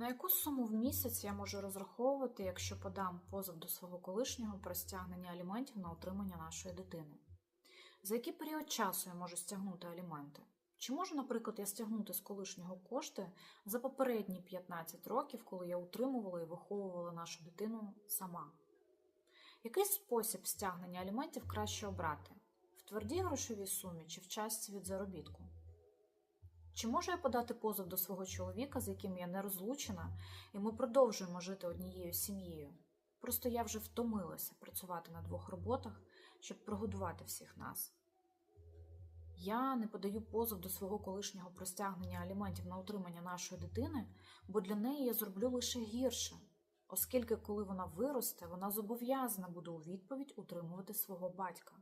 На яку суму в місяць я можу розраховувати, якщо подам позов до свого колишнього про стягнення аліментів на утримання нашої дитини? За який період часу я можу стягнути аліменти? Чи можу, наприклад, я стягнути з колишнього кошти за попередні 15 років, коли я утримувала і виховувала нашу дитину сама? Який спосіб стягнення аліментів краще обрати? В твердій грошовій сумі чи в частці від заробітку? Чи можу я подати позов до свого чоловіка, з яким я не розлучена, і ми продовжуємо жити однією сім'єю? Просто я вже втомилася працювати на двох роботах, щоб прогодувати всіх нас. Я не подаю позов до свого колишнього про стягнення аліментів на утримання нашої дитини, бо для неї я зроблю лише гірше, оскільки, коли вона виросте, вона зобов'язана буде у відповідь утримувати свого батька.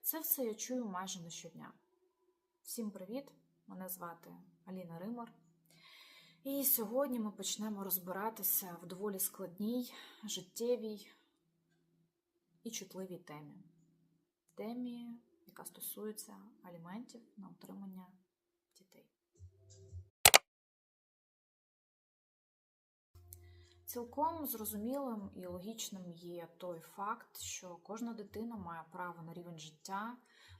Це все я чую майже не щодня. Всім привіт! Мене звати Аліна Римар. І сьогодні ми почнемо розбиратися в доволі складній, життєвій і чутливій темі. Темі, яка стосується аліментів на утримання дітей. Цілком зрозумілим і логічним є той факт, що кожна дитина має право на рівень життя,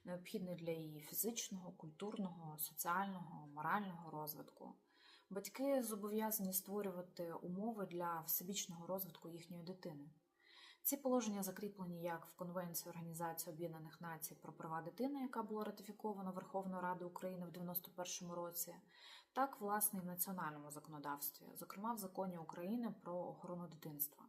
необхідний для її фізичного, культурного, соціального, морального розвитку. Батьки зобов'язані створювати умови для всебічного розвитку їхньої дитини. Ці положення закріплені як в Конвенції Організації Об'єднаних Націй про права дитини, яка була ратифікована Верховною Радою України в 91-му році, так власне і в національному законодавстві, зокрема в законі України про охорону дитинства.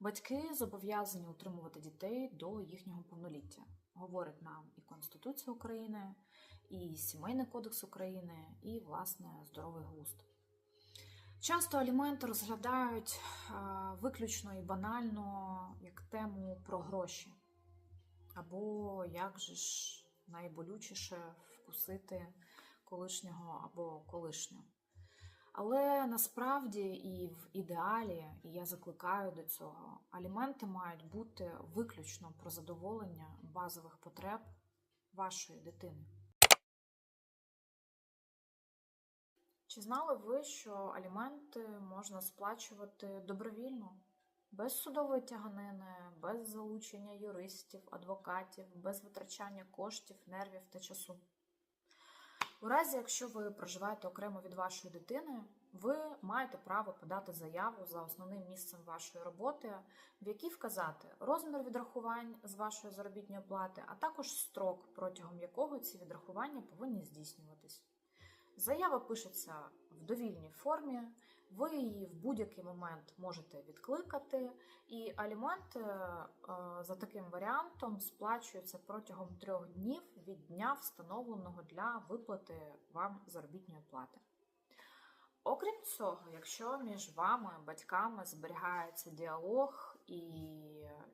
Батьки зобов'язані утримувати дітей до їхнього повноліття. Говорить нам і Конституція України, і Сімейний кодекс України, і, власне, здоровий глузд. Часто аліменти розглядають виключно і банально як тему про гроші, або як же ж найболючіше вкусити колишнього або колишню. Але насправді і в ідеалі, і я закликаю до цього, аліменти мають бути виключно про задоволення базових потреб вашої дитини. Чи знали ви, що аліменти можна сплачувати добровільно, без судової тяганини, без залучення юристів, адвокатів, без витрачання коштів, нервів та часу? У разі, якщо ви проживаєте окремо від вашої дитини, ви маєте право подати заяву за основним місцем вашої роботи, в якій вказати розмір відрахувань з вашої заробітної плати, а також строк, протягом якого ці відрахування повинні здійснюватись. Заява пишеться в довільній формі, ви її в будь-який момент можете відкликати, і алімент за таким варіантом сплачується протягом трьох днів від дня, встановленого для виплати вам заробітної плати. Окрім цього, якщо між вами, батьками, зберігається діалог і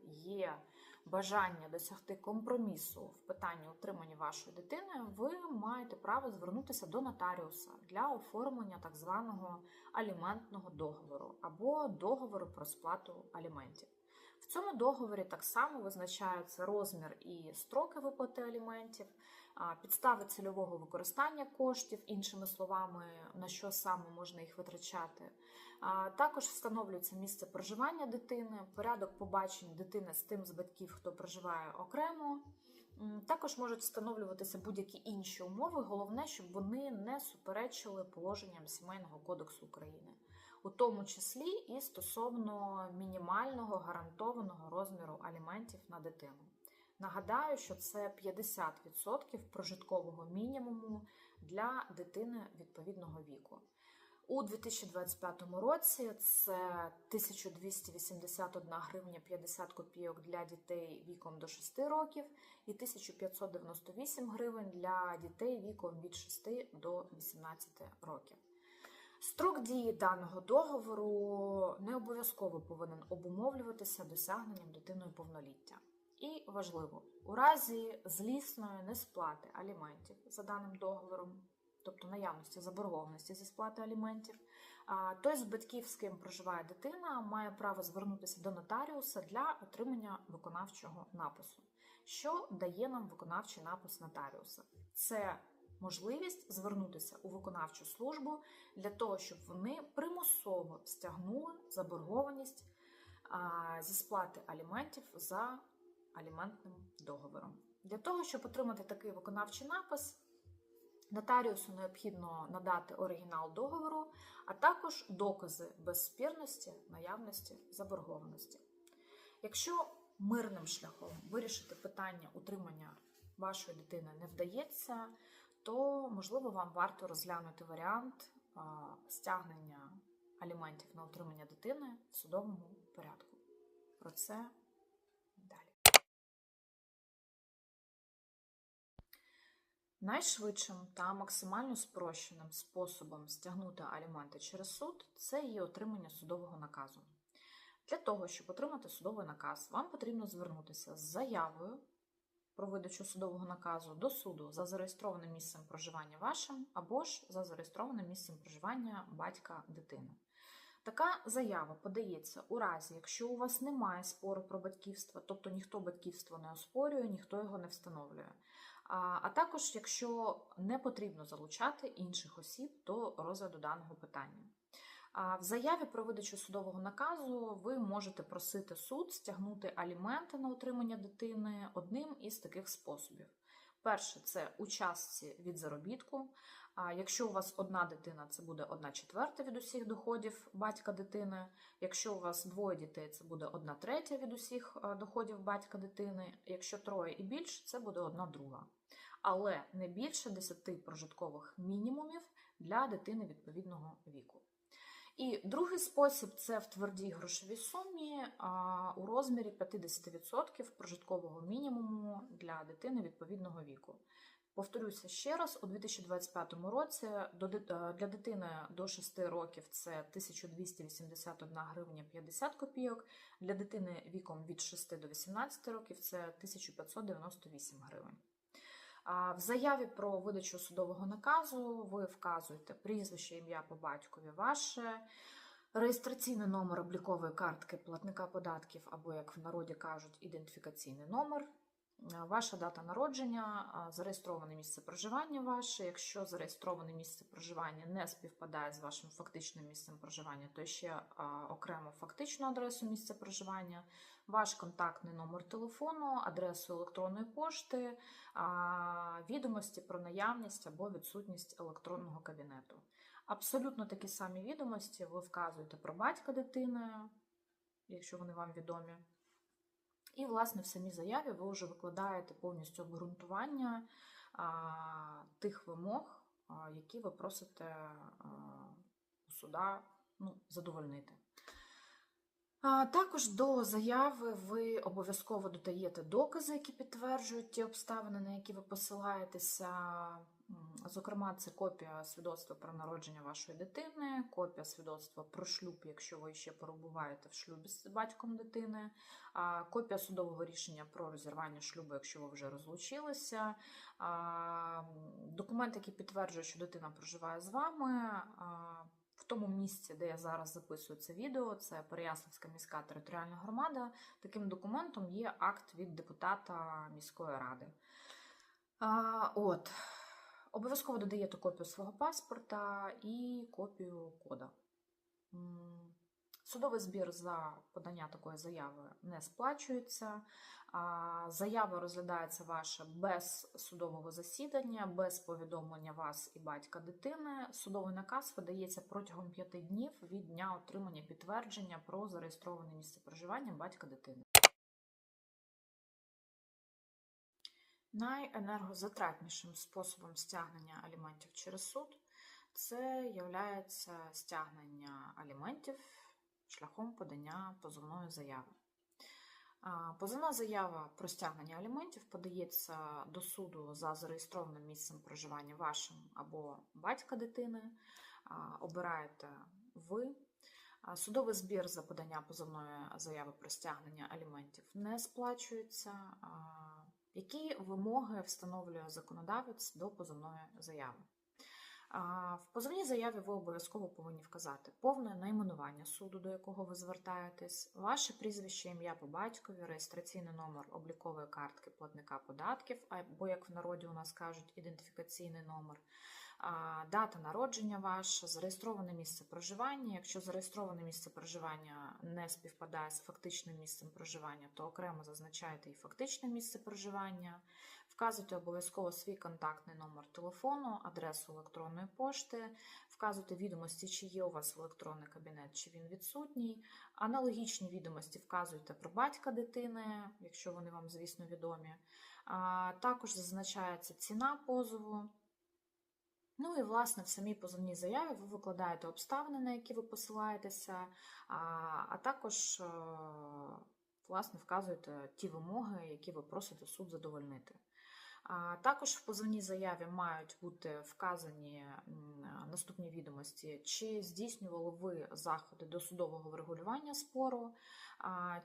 є бажання досягти компромісу в питанні утримання вашої дитини, ви маєте право звернутися до нотаріуса для оформлення так званого аліментного договору або договору про сплату аліментів. В цьому договорі так само визначаються розмір і строки виплати аліментів, підстави цільового використання коштів, іншими словами, на що саме можна їх витрачати. Також встановлюється місце проживання дитини, порядок побачень дитини з тим з батьків, хто проживає окремо. Також можуть встановлюватися будь-які інші умови. Головне, щоб вони не суперечили положенням Сімейного кодексу України, у тому числі і стосовно мінімального гарантованого розміру аліментів на дитину. Нагадаю, що це 50% прожиткового мінімуму для дитини відповідного віку. У 2025 році це 1281 гривня 50 копійок для дітей віком до 6 років і 1598 гривень для дітей віком від 6 до 18 років. Строк дії даного договору не обов'язково повинен обумовлюватися досягненням дитиною повноліття. І важливо, у разі злісної несплати аліментів за даним договором, тобто наявності заборгованості зі сплати аліментів, той з батьків, з ким проживає дитина, має право звернутися до нотаріуса для отримання виконавчого напису. Що дає нам виконавчий напис нотаріуса? Це можливість звернутися у виконавчу службу для того, щоб вони примусово стягнули заборгованість зі сплати аліментів за аліментним договором. Для того, щоб отримати такий виконавчий напис, нотаріусу необхідно надати оригінал договору, а також докази безспірності наявності заборгованості. Якщо мирним шляхом вирішити питання утримання вашої дитини не вдається, то можливо вам варто розглянути варіант стягнення аліментів на утримання дитини в судовому порядку. Про це далі. Найшвидшим та максимально спрощеним способом стягнути аліменти через суд це є отримання судового наказу. Для того, щоб отримати судовий наказ, вам потрібно звернутися з заявою про видачу судового наказу до суду за зареєстрованим місцем проживання вашим або ж за зареєстрованим місцем проживання батька дитини. Така заява подається у разі, якщо у вас немає спору про батьківство, тобто ніхто батьківство не оспорює, ніхто його не встановлює. А, а також якщо не потрібно залучати інших осіб до розгляду даного питання. В заяві про видачу судового наказу ви можете просити суд стягнути аліменти на утримання дитини одним із таких способів. Перше це у частці від заробітку. Якщо у вас одна дитина, це буде одна четверта від усіх доходів батька дитини. Якщо у вас двоє дітей, це буде одна третя від усіх е, доходів батька дитини. Якщо троє і більше, це буде одна друга. Але не більше 10 прожиткових мінімумів для дитини відповідного віку. І другий спосіб це в твердій грошовій сумі у розмірі 50% прожиткового мінімуму для дитини відповідного віку. Повторюся ще раз, у 2025 році е, для дитини до 6 років це 1281 гривня 50 копійок, для дитини віком від 6 до 18 років це 1598 гривень. В заяві про видачу судового наказу ви вказуєте прізвище, ім'я по батькові ваше, реєстраційний номер облікової картки платника податків, або, як в народі кажуть, ідентифікаційний номер, ваша дата народження, зареєстроване місце проживання ваше. Якщо зареєстроване місце проживання не співпадає з вашим фактичним місцем проживання, то ще окремо фактичну адресу місця проживання, ваш контактний номер телефону, адресу електронної пошти, відомості про наявність або відсутність електронного кабінету. Абсолютно такі самі відомості ви вказуєте про батька дитини, якщо вони вам відомі. І, власне, в самій заяві ви вже викладаєте повністю обґрунтування тих вимог, які ви просите у суда ну, задовольнити. Також до заяви ви обов'язково додаєте докази, які підтверджують ті обставини, на які ви посилаєтеся. Зокрема, це копія свідоцтва про народження вашої дитини, копія свідоцтва про шлюб, якщо ви ще перебуваєте в шлюбі з батьком дитини, копія судового рішення про розірвання шлюбу, якщо ви вже розлучилися, документ, який підтверджує, що дитина проживає з вами. в тому місці, де я зараз записую це відео, це Переяславська міська територіальна громада. Таким документом є акт від депутата міської ради. А, от. Обов'язково додаєте копію свого паспорта і копію кода. Судовий збір за подання такої заяви не сплачується. Заява розглядається ваша без судового засідання, без повідомлення вас і батька дитини. Судовий наказ видається протягом п'яти днів від дня отримання підтвердження про зареєстроване місце проживання батька дитини. Найенергозатратнішим способом стягнення аліментів через суд це є стягнення аліментів шляхом подання позовної заяви. А, Позовна заява про стягнення аліментів подається до суду за зареєстрованим місцем проживання вашим або батька дитини. Обираєте ви. Судовий збір за подання позовної заяви про стягнення аліментів не сплачується. Які вимоги встановлює законодавець до позовної заяви? В позовній заяві ви обов'язково повинні вказати повне найменування суду, до якого ви звертаєтесь, ваше прізвище, ім'я по батькові, реєстраційний номер облікової картки платника податків, або, як в народі у нас кажуть, ідентифікаційний номер, дата народження ваша, зареєстроване місце проживання. Якщо зареєстроване місце проживання не співпадає з фактичним місцем проживання, то окремо зазначаєте і фактичне місце проживання. Вказуйте обов'язково свій контактний номер телефону, адресу електронної пошти, вказуйте відомості, чи є у вас електронний кабінет, чи він відсутній. Аналогічні відомості вказуйте про батька дитини, якщо вони вам, звісно, відомі. Також зазначається ціна позову. Ну і, власне, в самій позовній заяві ви викладаєте обставини, на які ви посилаєтеся, а, а також, е, власне, вказуєте ті вимоги, які ви просите суд задовольнити. А Також в позовній заяві мають бути вказані наступні відомості, чи здійснювали ви заходи досудового врегулювання спору,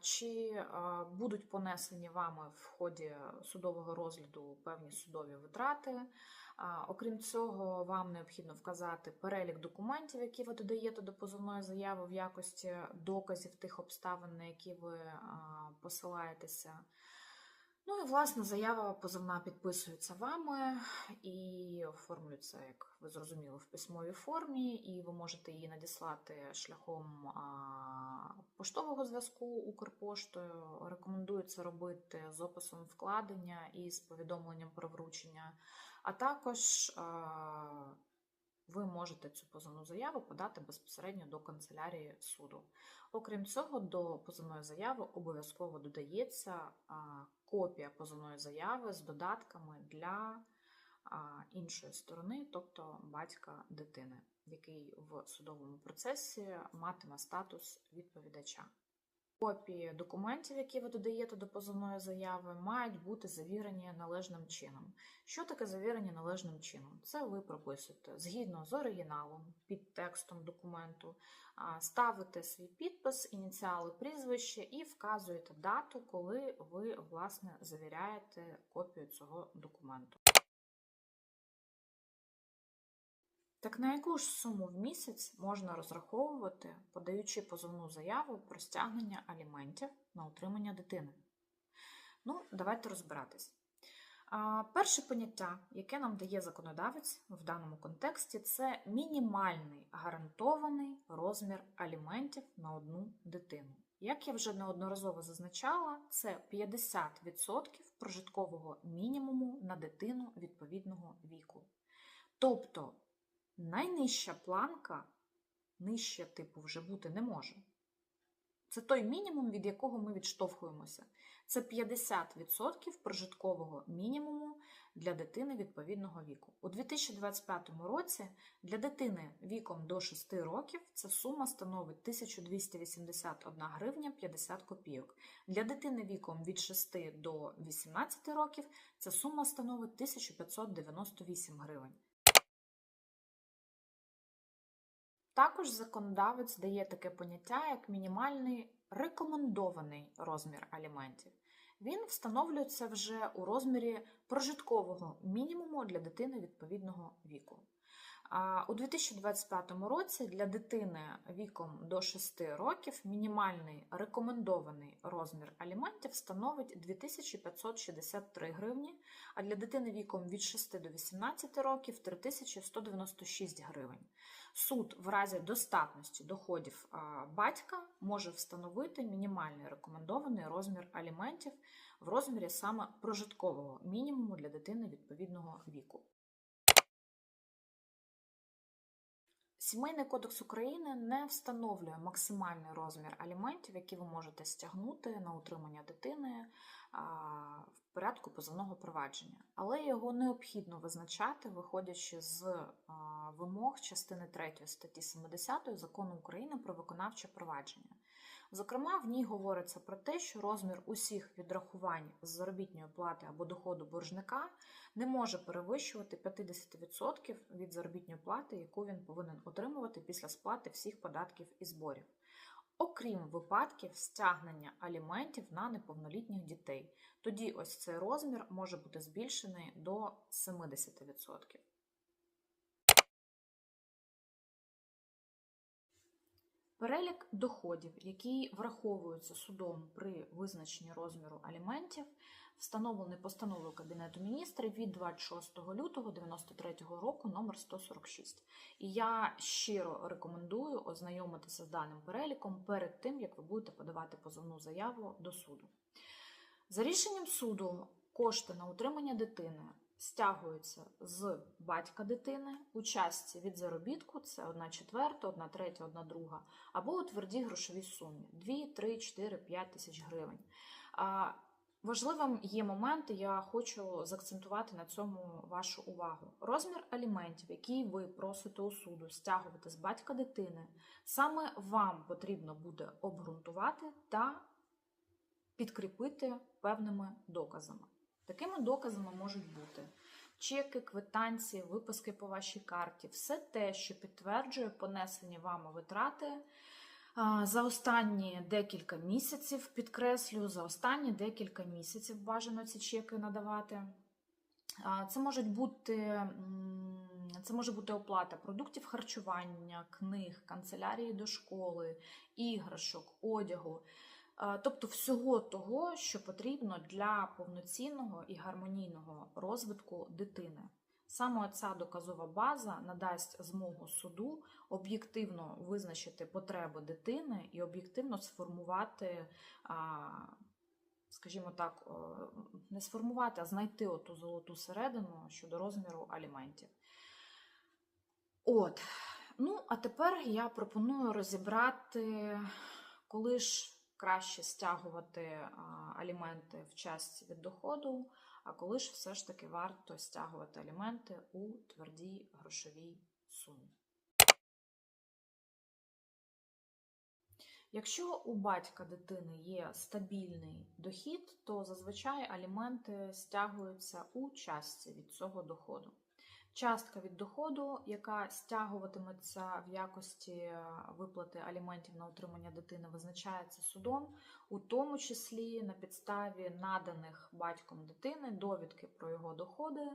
чи а, будуть понесені вами в ході судового розгляду певні судові витрати. Окрім цього, вам необхідно вказати перелік документів, які ви додаєте до позовної заяви в якості доказів тих обставин, на які ви посилаєтеся. Ну і власне заява позовна підписується вами і оформлюється, як ви зрозуміли, в письмовій формі, і ви можете її надіслати шляхом поштового зв'язку Укрпоштою. Рекомендується робити з описом вкладення і з повідомленням про вручення. А також ви можете цю позовну заяву подати безпосередньо до канцелярії суду. Окрім цього, до позовної заяви обов'язково додається копія позовної заяви з додатками для іншої сторони, тобто батька дитини, який в судовому процесі матиме статус відповідача. Копії документів, які ви додаєте до позовної заяви, мають бути завірені належним чином. Що таке завірені належним чином? Це ви прописуєте згідно з оригіналом, під текстом документу, ставите свій підпис, ініціали прізвище і вказуєте дату, коли ви власне завіряєте копію цього документу. Так на яку ж суму в місяць можна розраховувати, подаючи позовну заяву про стягнення аліментів на утримання дитини? Ну, давайте розбиратись. Перше поняття, яке нам дає законодавець в даному контексті, це мінімальний гарантований розмір аліментів на одну дитину. Як я вже неодноразово зазначала, це 50% прожиткового мінімуму на дитину відповідного віку. Тобто найнижча планка нижче типу вже бути не може. Це той мінімум, від якого ми відштовхуємося. Це 50% прожиткового мінімуму для дитини відповідного віку. У 2025 році для дитини віком до 6 років ця сума становить 1281 гривня 50 копійок. Для дитини віком від 6 до 18 років ця сума становить 1598 гривень. Також законодавець дає таке поняття, як мінімальний рекомендований розмір аліментів. Він встановлюється вже у розмірі прожиткового мінімуму для дитини відповідного віку. У 2025 році для дитини віком до 6 років мінімальний рекомендований розмір аліментів становить 2563 гривні, а для дитини віком від 6 до 18 років 3196 гривень. Суд в разі достатності доходів батька може встановити мінімальний рекомендований розмір аліментів в розмірі саме прожиткового мінімуму для дитини відповідного віку. Сімейний кодекс України не встановлює максимальний розмір аліментів, які ви можете стягнути на утримання дитини в порядку позовного провадження, але його необхідно визначати, виходячи з вимог частини 3 статті 70 закону України про виконавче провадження. Зокрема, в ній говориться про те, що розмір усіх відрахувань з заробітної плати або доходу боржника не може перевищувати 50% від заробітної плати, яку він повинен отримувати після сплати всіх податків і зборів. Окрім випадків стягнення аліментів на неповнолітніх дітей. Тоді ось цей розмір може бути збільшений до 70%. Перелік доходів, які враховуються судом при визначенні розміру аліментів, встановлений постановою Кабінету міністрів від 26 лютого 93 року номер 146. І я щиро рекомендую ознайомитися з даним переліком перед тим, як ви будете подавати позовну заяву до суду. За рішенням суду кошти на утримання дитини стягуються з батька дитини у частці від заробітку, це 1 четверта, 1 третя, 1 друга, або у твердій грошовій сумі 2, 3, 4, 5 тисяч гривень. Важливим є момент, я хочу заакцентувати на цьому вашу увагу. Розмір аліментів, який ви просите у суду стягувати з батька дитини, саме вам потрібно буде обґрунтувати та підкріпити певними доказами. Такими доказами можуть бути чеки, квитанції, виписки по вашій карті, все те, що підтверджує понесені вами витрати за останні декілька місяців, підкреслюю, за останні декілька місяців бажано ці чеки надавати. Це можуть бути. Це може бути оплата продуктів харчування, книг, канцелярії до школи, іграшок, одягу. А, Тобто всього того, що потрібно для повноцінного і гармонійного розвитку дитини. Саме ця доказова база надасть змогу суду об'єктивно визначити потреби дитини і об'єктивно сформувати, скажімо так, не сформувати, а знайти оту золоту середину щодо розміру аліментів. От. Ну, а тепер я пропоную розібрати, коли ж краще стягувати аліменти в частці від доходу, а коли ж все ж таки варто стягувати аліменти у твердій грошовій сумі. Якщо у батька дитини є стабільний дохід, то зазвичай аліменти стягуються у частці від цього доходу. Частка від доходу, яка стягуватиметься в якості е, виплати аліментів на утримання дитини, визначається судом, у тому числі на підставі наданих батьком дитини довідки про його доходи,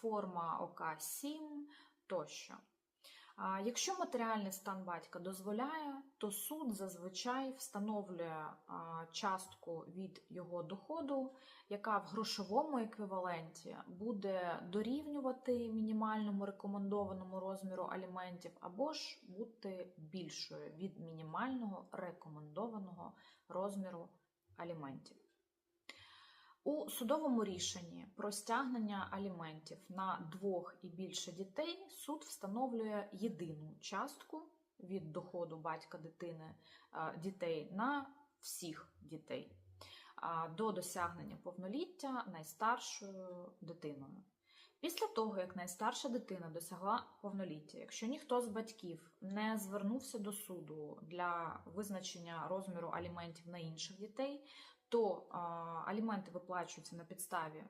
форма ОК-7 тощо. Якщо матеріальний стан батька дозволяє, то суд зазвичай встановлює частку від його доходу, яка в грошовому еквіваленті буде дорівнювати мінімальному рекомендованому розміру аліментів, або ж бути більшою від мінімального рекомендованого розміру аліментів. У судовому рішенні про стягнення аліментів на двох і більше дітей суд встановлює єдину частку від доходу батька дитини е, дітей на всіх дітей до досягнення повноліття найстаршою дитиною. Після того, як найстарша дитина досягла повноліття, якщо ніхто з батьків не звернувся до суду для визначення розміру аліментів на інших дітей, то а, аліменти виплачуються на підставі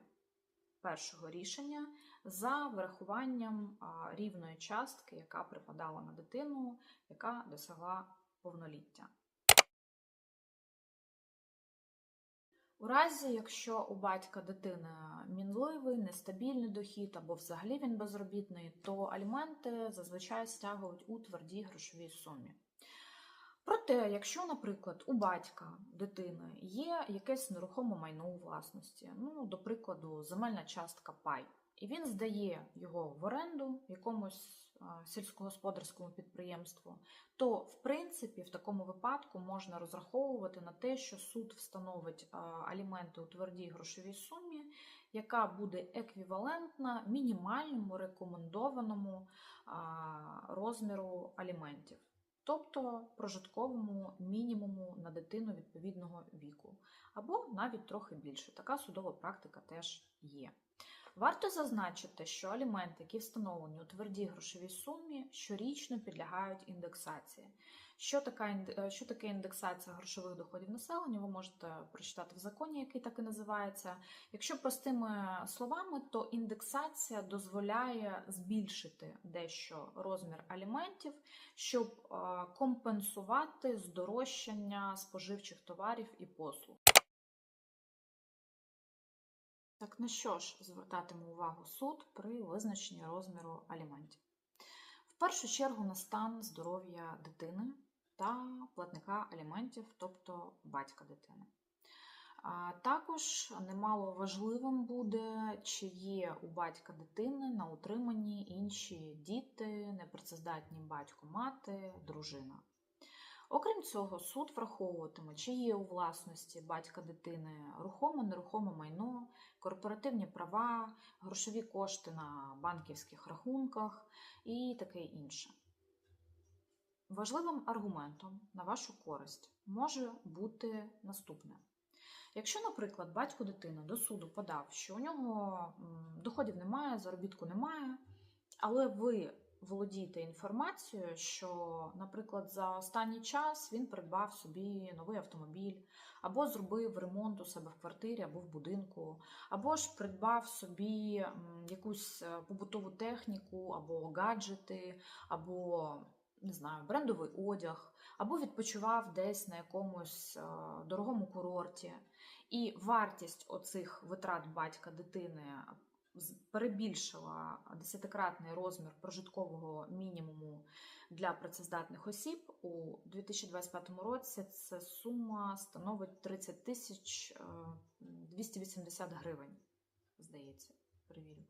першого рішення за врахуванням а, рівної частки, яка припадала на дитину, яка досягла повноліття. У разі, якщо у батька дитини мінливий, нестабільний дохід або взагалі він безробітний, то аліменти зазвичай стягують у твердій грошовій сумі. Проте, якщо, наприклад, у батька дитини є якесь нерухоме майно у власності, ну, до прикладу, земельна частка пай, і він здає його в оренду якомусь сільськогосподарському підприємству, то в принципі в такому випадку можна розраховувати на те, що суд встановить аліменти у твердій грошовій сумі, яка буде еквівалентна мінімальному рекомендованому розміру аліментів. Тобто прожитковому мінімуму на дитину відповідного віку, або навіть трохи більше. Така судова практика теж є. Варто зазначити, що аліменти, які встановлені у твердій грошовій сумі, щорічно підлягають індексації. Що, така, е, що таке індексація грошових доходів населення, ви можете прочитати в законі, який так і називається. Якщо простими словами, то індексація дозволяє збільшити дещо розмір аліментів, щоб е, компенсувати здорожчання споживчих товарів і послуг. Так на що ж звертатиме увагу суд при визначенні розміру аліментів? В першу чергу на стан здоров'я дитини та платника аліментів, тобто батька дитини. Також немало важливим буде, чи є у батька дитини на утриманні інші діти, непрацездатні батько, мати, дружина. Окрім цього, суд враховуватиме, чи є у власності батька дитини рухоме, нерухоме майно, корпоративні права, грошові кошти на банківських рахунках і таке інше. Важливим аргументом на вашу користь може бути наступне. Якщо, наприклад, батько дитини до суду подав, що у нього доходів немає, заробітку немає, але ви володієте інформацією, що, наприклад, за останній час він придбав собі новий автомобіль, або зробив ремонт у себе в квартирі або в будинку, або ж придбав собі якусь е, побутову техніку, або гаджети, або не знаю, брендовий одяг, або відпочивав десь на якомусь е, дорогому курорті. І вартість оцих витрат батька дитини з- перебільшила десятикратний розмір прожиткового мінімуму для працездатних осіб у 2025 році. Це сума становить 30 тисяч е, 280 гривень, здається, перевірю.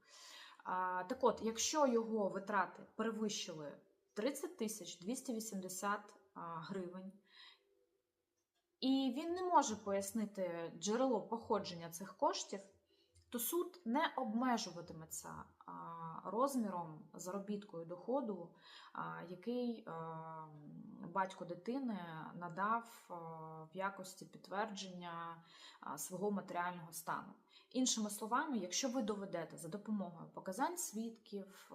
Так от, якщо його витрати перевищили 30 тисяч 280 гривень, і він не може пояснити джерело походження цих коштів, то суд не обмежуватиметься розміром заробітку і доходу, який батько дитини надав в якості підтвердження свого матеріального стану. Іншими словами, якщо ви доведете за допомогою показань свідків,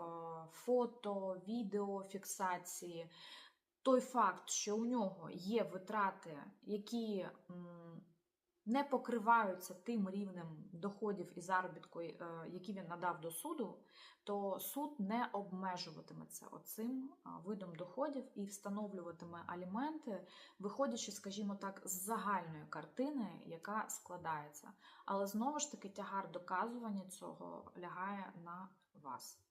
фото, відео, фіксації, той факт, що у нього є витрати, які не покриваються тим рівнем доходів і заробітку, е, які він надав до суду, то суд не обмежуватиметься оцим видом доходів і встановлюватиме аліменти, виходячи, скажімо так, з загальної картини, яка складається. Але знову ж таки тягар доказування цього лягає на вас.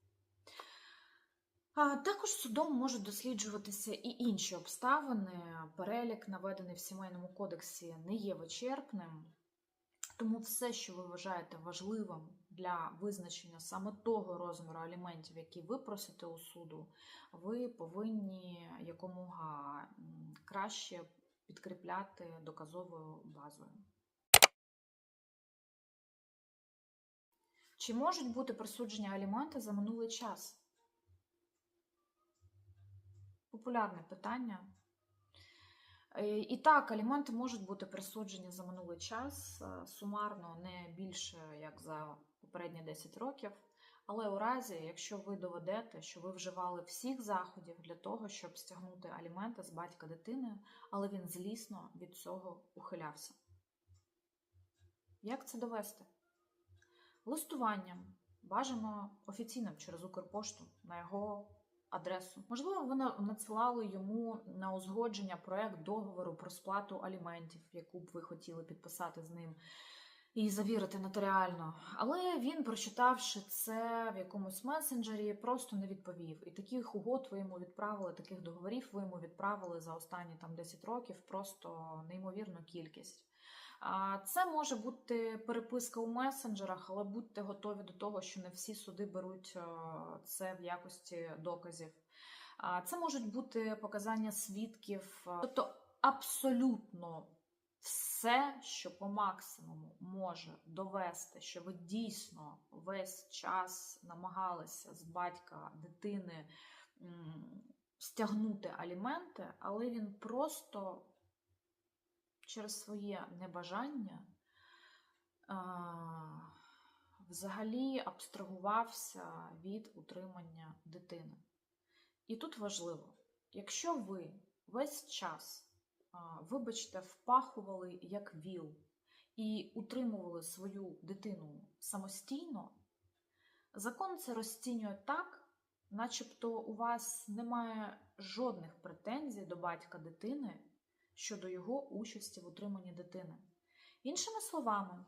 Також судом можуть досліджуватися і інші обставини. Перелік, наведений в сімейному кодексі, не є вичерпним. Тому все, що ви вважаєте важливим для визначення саме того розміру аліментів, які ви просите у суду, ви повинні якомога краще підкріпляти доказовою базою. Чи можуть бути присуджені аліменти за минулий час? Популярне питання. Е, І так, аліменти можуть бути присуджені за минулий час, е, сумарно не більше як за попередні 10 років. Але у разі, якщо ви доведете, що ви вживали всіх заходів для того, щоб стягнути аліменти з батька дитини, але він злісно від цього ухилявся. Як це довести? Листуванням, бажано офіційним через Укрпошту на його адресу. Можливо, ви на- надсилали йому на узгодження проект договору про сплату аліментів, яку б ви хотіли підписати з ним і завірити нотаріально. Але він, прочитавши це в якомусь месенджері, просто не відповів. І таких угод ви йому відправили, таких договорів ви йому відправили за останні там 10 років просто неймовірну кількість. Це може бути переписка у месенджерах, але будьте готові до того, що не всі суди беруть е, це в якості доказів. Це можуть бути показання свідків, е, тобто абсолютно все, що по максимуму може довести, що ви дійсно весь час намагалися з батька дитини стягнути аліменти, але він просто через своє небажання взагалі абстрагувався від утримання дитини. І тут важливо, якщо ви весь час, вибачте, впахували як віл і утримували свою дитину самостійно, закон це розцінює так, начебто у вас немає жодних претензій до батька дитини щодо його участі в утриманні дитини. Іншими словами,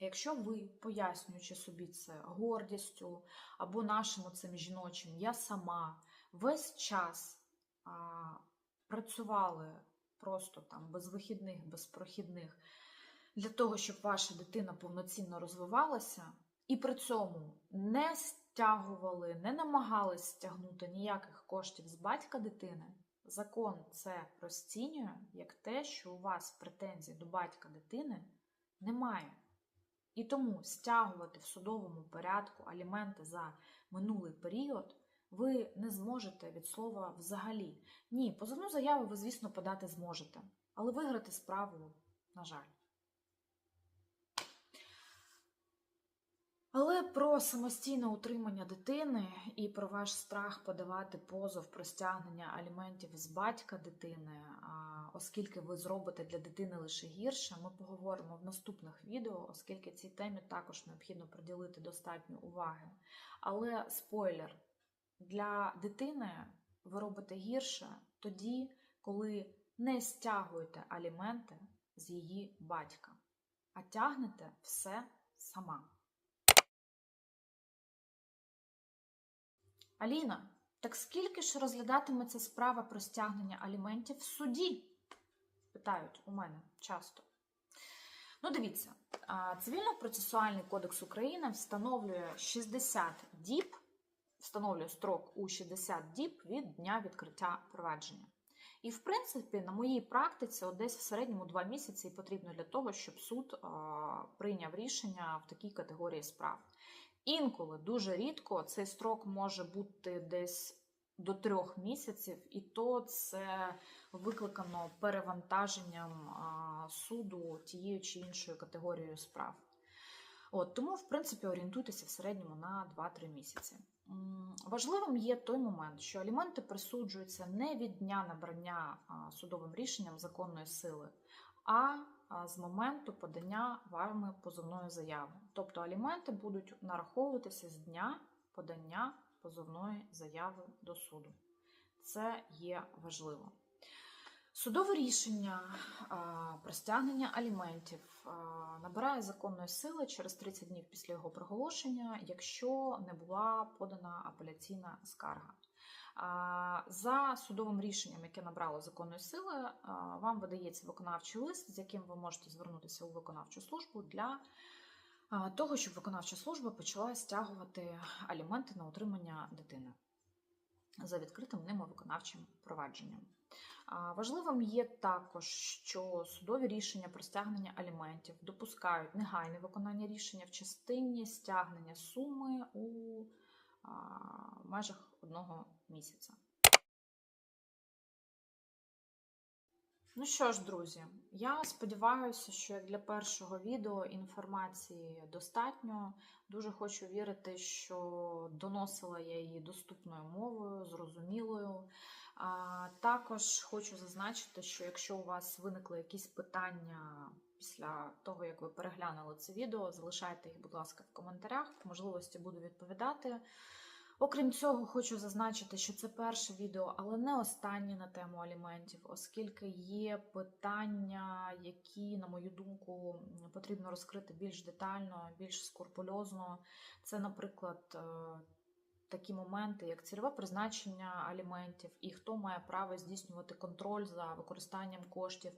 якщо ви, пояснюючи собі це гордістю або нашим цим жіночим я сама весь час а, працювали просто там без вихідних, без прохідних для того, щоб ваша дитина повноцінно розвивалася, і при цьому не стягували, не намагались стягнути ніяких коштів з батька дитини, закон це розцінює як те, що у вас претензій до батька дитини немає. І тому стягувати в судовому порядку аліменти за минулий період ви не зможете від слова взагалі. Ні, позовну заяву ви, звісно, подати зможете, але виграти справу, на жаль. Але про самостійне утримання дитини і про ваш страх подавати позов про стягнення аліментів з батька дитини, оскільки ви зробите для дитини лише гірше, ми поговоримо в наступних відео, оскільки цій темі також необхідно приділити достатньо уваги. Але спойлер, для дитини ви робите гірше тоді, коли не стягуєте аліменти з її батька, а тягнете все сама. Аліна, так скільки ж розглядатиметься справа про стягнення аліментів в суді? Питають у мене часто. Ну, дивіться, Цивільно-процесуальний кодекс України встановлює 60 діб, встановлює строк у 60 діб від дня відкриття провадження. І, в принципі, на моїй практиці от десь в середньому 2 місяці потрібно для того, щоб суд прийняв рішення в такій категорії справ. Інколи дуже рідко цей строк може бути десь до трьох місяців, і то це викликано перевантаженням суду тією чи іншою категорією справ. От, тому, в принципі, орієнтуйтеся в середньому на 2-3 місяці. Важливим є той момент, що аліменти присуджуються не від дня набрання судовим рішенням законної сили, а з моменту подання вами позовної заяви. Тобто аліменти будуть нараховуватися з дня подання позовної заяви до суду. Це є важливо. Судове рішення про стягнення аліментів набирає законної сили через 30 днів після його проголошення, якщо не була подана апеляційна скарга. За судовим рішенням, яке набрало законної сили, вам видається виконавчий лист, з яким ви можете звернутися у виконавчу службу для того, щоб виконавча служба почала стягувати аліменти на утримання дитини за відкритим ними виконавчим провадженням. Важливим є також, що судові рішення про стягнення аліментів допускають негайне виконання рішення в частині стягнення суми у межах одного місяця. Ну що ж, друзі, я сподіваюся, що як для першого відео інформації достатньо. Дуже хочу вірити, що доносила я її доступною мовою, зрозумілою. Також хочу зазначити, що якщо у вас виникли якісь питання після того, як ви переглянули це відео, залишайте їх, будь ласка, в коментарях. По можливості буду відповідати. Окрім цього, хочу зазначити, що це перше відео, але не останнє на тему аліментів, оскільки є питання, які, на мою думку, потрібно розкрити більш детально, більш скрупульозно. Це, наприклад, е, такі моменти, як цільове призначення аліментів, і хто має право здійснювати контроль за використанням коштів,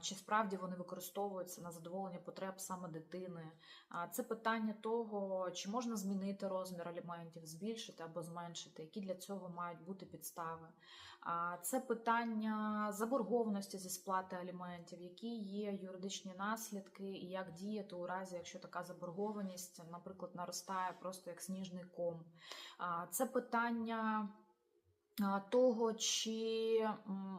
чи справді вони використовуються на задоволення потреб саме дитини. Це питання того, чи можна змінити розмір аліментів, збільшити або зменшити, які для цього мають бути підстави. Це питання заборгованості зі сплати аліментів, які є юридичні наслідки, і як діяти у разі, якщо така заборгованість, наприклад, наростає просто як сніжний ком. Це питання того, чи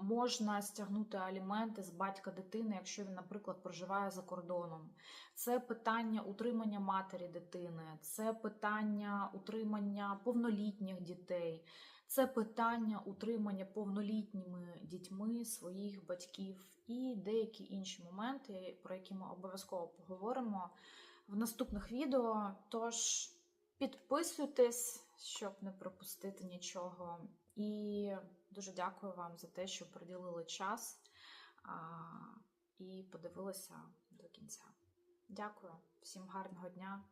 можна стягнути аліменти з батька дитини, якщо він, наприклад, проживає за кордоном. Це питання утримання матері дитини, це питання утримання повнолітніх дітей, це питання утримання повнолітніми дітьми своїх батьків і деякі інші моменти, про які ми обов'язково поговоримо в наступних відео. Тож підписуйтесь, щоб не пропустити нічого. І дуже дякую вам за те, що приділили час і подивилися до кінця. Дякую, всім гарного дня.